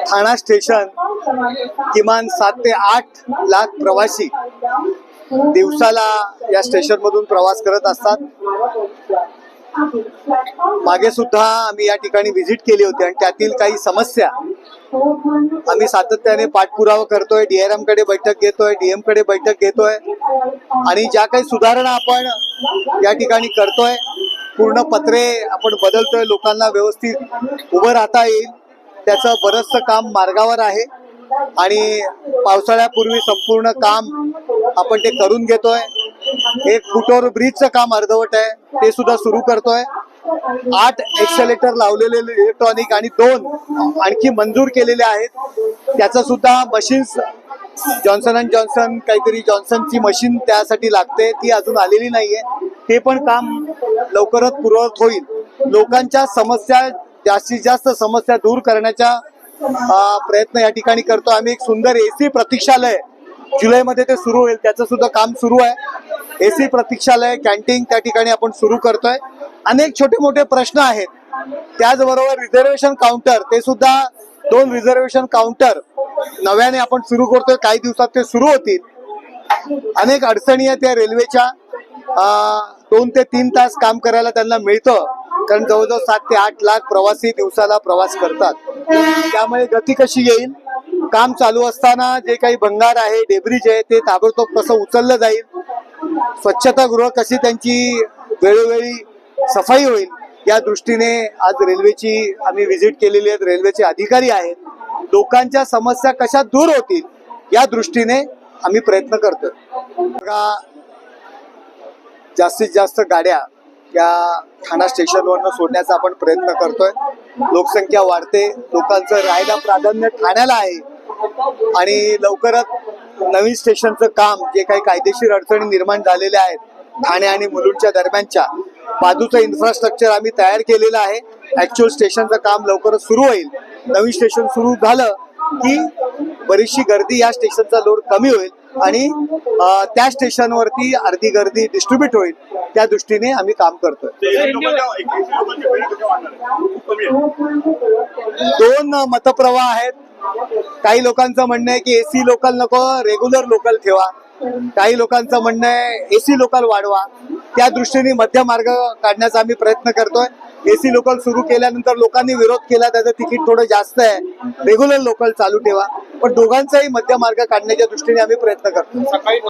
ठाणा station किमान सात ते आठ लाख प्रवासी दिवसाला या स्टेशन मधून प्रवास करत असतात. मागे सुद्धा आम्ही या ठिकाणी व्हिजिट केली होती आणि त्यातील काही समस्या आम्ही सातत्याने पाठपुरावा करतोय डीआरएमकडे बैठक घेतोय डीएमकडे बैठक घेतोय आणि ज्या काही सुधारणा आपण या ठिकाणी करतोय पूर्ण पत्रे आपण बदलतोय लोकांना व्यवस्थित उभं राहता येईल. त्याचं बरंचसं काम मार्गावर आहे. आणि पावसाळ्यापूर्वी संपूर्ण काम आपण ते करून घेतोय. एक फुटोर ब्रिजचं काम अर्धवट आहे. ते सुद्धा सुरू करतोय. आठ एक्सेलेटर लावलेले इलेक्ट्रॉनिक आणि दोन आणखी मंजूर केलेले आहेत. त्याचा सुद्धा मशीन्स जॉन्सन अँड जॉन्सन काहीतरी जॉन्सनची मशीन त्यासाठी लागते. ती अजून आलेली नाहीये. ते पण काम लवकरच पूर्ववत होईल. लोकांच्या समस्या जास्तीत जास्त समस्या दूर करण्याचा प्रयत्न या ठिकाणी करतो. आम्ही एक सुंदर एसी प्रतीक्षालय जुलैमध्ये ते सुरू होईल. त्याचं सुद्धा काम सुरू आहे. एसी प्रतीक्षालय कॅन्टीन त्या ठिकाणी आपण सुरू करतोय. अनेक छोटे मोठे प्रश्न आहेत. त्याचबरोबर रिझर्वेशन काउंटर ते सुद्धा दोन रिझर्वेशन काउंटर नव्याने आपण सुरू करतोय. काही दिवसात ते सुरू होतील. अनेक अडचणी आहेत त्या रेल्वेच्या. दोन ते तीन तास काम करायला त्यांना मिळतं. कारण जवळजवळ सात ते आठ लाख प्रवासी दिवसाला प्रवास करतात. त्यामुळे गती कशी येईल? काम चालू असताना जे काही भंगार आहे डेब्रिज आहे ते ताबडतोब कसं उचललं जाईल? स्वच्छतागृह कशी त्यांची वेळोवेळी सफाई होईल? या दृष्टीने आज रेल्वेची आम्ही व्हिजिट केलेली आहेत. रेल्वेचे अधिकारी आहेत. लोकांच्या समस्या कशा दूर होतील? या दृष्टीने आम्ही प्रयत्न करतो बघा जास्तीत जास्त गाड्या या ठाणा स्टेशनवरनं सोडण्याचा आपण प्रयत्न करतोय. लोकसंख्या वाढते लोकांचं राहायला प्राधान्य ठाण्याला आहे. आणि लवकरच नवीन स्टेशनचं काम जे काही कायदेशीर अडचणी निर्माण झालेल्या आहेत ठाणे आणि मुलुंडच्या दरम्यानच्या बाजूचं इन्फ्रास्ट्रक्चर आम्ही तयार केलेलं आहे. ऍक्च्युअल स्टेशनचं काम लवकरच सुरू होईल. नवीन स्टेशन सुरू झालं की बरीचशी गर्दी या स्टेशनचा लोड कमी होईल आणि त्या स्टेशनवरती अर्धी गर्दी डिस्ट्रीब्युट होईल. त्या दृष्टीने आम्ही काम करतोय. दोन मतप्रवाह आहेत. काही लोकांचं म्हणणं आहे की एसी लोकल नको रेग्युलर लोकल ठेवा. काही लोकांचं म्हणणं आहे एसी लोकल वाढवा. त्या दृष्टीने मध्य मार्ग काढण्याचा आम्ही प्रयत्न करतोय. एसी लोकल सुरू केल्यानंतर लोकांनी विरोध केला त्याचं तिकीट थोडं जास्त आहे. रेग्युलर लोकल चालू ठेवा. पण दोघांचाही मध्यमार्ग काढण्याच्या दृष्टीने आम्ही प्रयत्न करतो.